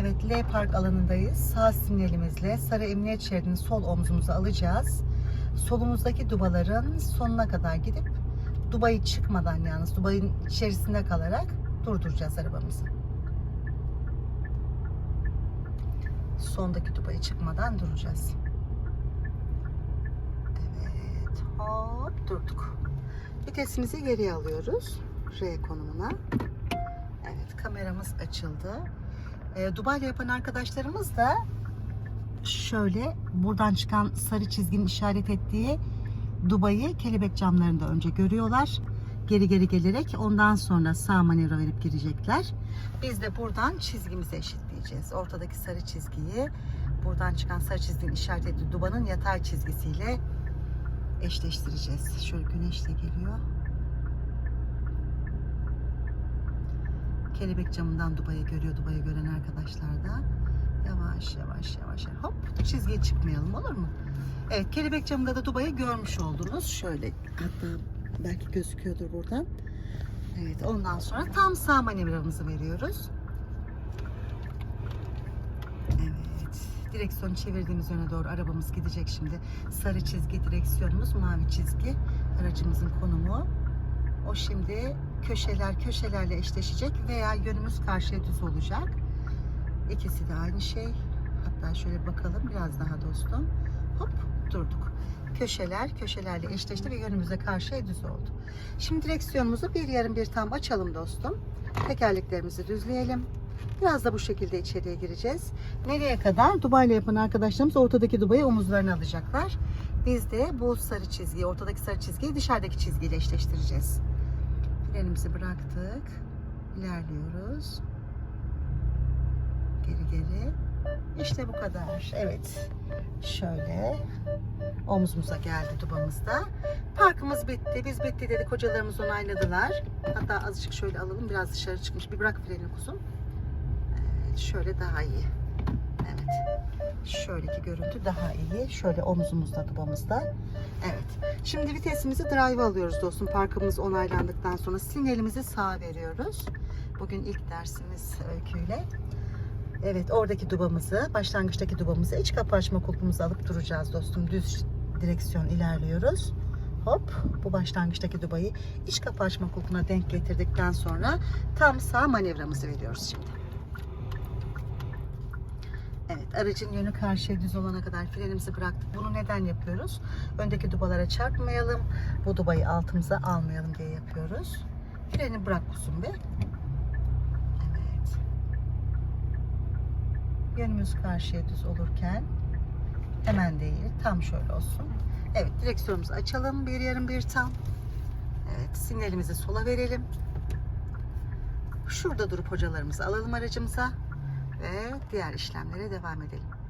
Evet L park alanındayız. Sağ sinyalimizle sarı emniyet şeridini sol omzumuza alacağız. Solumuzdaki dubaların sonuna kadar gidip dubayı çıkmadan yalnız dubayın içerisinde kalarak durduracağız arabamızı. Sondaki dubayı çıkmadan duracağız. Evet hop durduk. Vitesimizi geriye alıyoruz. R konumuna. Evet kameramız açıldı. E, Dubai'de yapan arkadaşlarımız da şöyle buradan çıkan sarı çizginin işaret ettiği Dubai'yi kelebek camlarında önce görüyorlar. Geri geri gelerek ondan sonra sağ manevra verip girecekler. Biz de buradan çizgimizi eşitleyeceğiz. Ortadaki sarı çizgiyi buradan çıkan sarı çizginin işaret ettiği Dubai'nin yatay çizgisiyle eşleştireceğiz. Şöyle güneşle geliyor. Kelebek camından Dubai'yi görüyor. Dubai'yi gören arkadaşlar da. Yavaş yavaş yavaş. Hop çizgiye çıkmayalım olur mu? Evet kelebek camında da Dubai'yi görmüş oldunuz. Şöyle hatta belki gözüküyordur buradan. Evet ondan sonra tam sağ manevramızı veriyoruz. Evet direksiyonu çevirdiğimiz yöne doğru arabamız gidecek şimdi. Sarı çizgi direksiyonumuz, mavi çizgi aracımızın konumu. O şimdi köşeler köşelerle eşleşecek veya yönümüz karşıya düz olacak. İkisi de aynı şey. Hatta şöyle bakalım biraz daha dostum. Hop durduk. Köşeler köşelerle eşleşti ve yönümüze karşıya düz oldu. Şimdi direksiyonumuzu bir yarım bir tam açalım dostum. Tekerleklerimizi düzleyelim. Biraz da bu şekilde içeriye gireceğiz. Nereye kadar? Dubai ile yapan arkadaşlarımız ortadaki Dubai'yi omuzlarına alacaklar. Biz de bu sarı çizgiyi, ortadaki sarı çizgiyi dışarıdaki çizgiyle eşleştireceğiz. Frenimizi bıraktık. İlerliyoruz. Geri geri. İşte bu kadar. Evet. Şöyle omzumuza geldi dubamızda. Parkımız bitti. Biz bitti dedik. Hocalarımız onayladılar. Hatta azıcık şöyle alalım. Biraz dışarı çıkmış. Bir bırak freni kuzum. Evet, şöyle daha iyi. Evet. Şöyleki görüntü daha iyi. Şöyle omzumuzda dubamızda. Evet. Şimdi vitesimizi drive alıyoruz dostum. Parkımız onaylandıktan sonra sinyalimizi sağa veriyoruz. Bugün ilk dersimiz öyküyle. Evet oradaki dubamızı, başlangıçtaki dubamızı iç kapı açma alıp duracağız dostum. Düz direksiyon ilerliyoruz. Hop bu başlangıçtaki dubayı iç kapı açma denk getirdikten sonra tam sağ manevramızı veriyoruz şimdi. Evet aracın yönü karşıya düz olana kadar frenimizi bıraktık. Bunu neden yapıyoruz? Öndeki dubalara çarpmayalım. Bu dubayı altımıza almayalım diye yapıyoruz. Freni bırak kuzum be. Evet. Yönümüz karşıya düz olurken hemen değil tam şöyle olsun. Evet direksiyonumuzu açalım bir yarım bir tam. Evet sinyalimizi sola verelim. Şurada durup hocalarımızı alalım aracımıza ve diğer işlemlere devam edelim.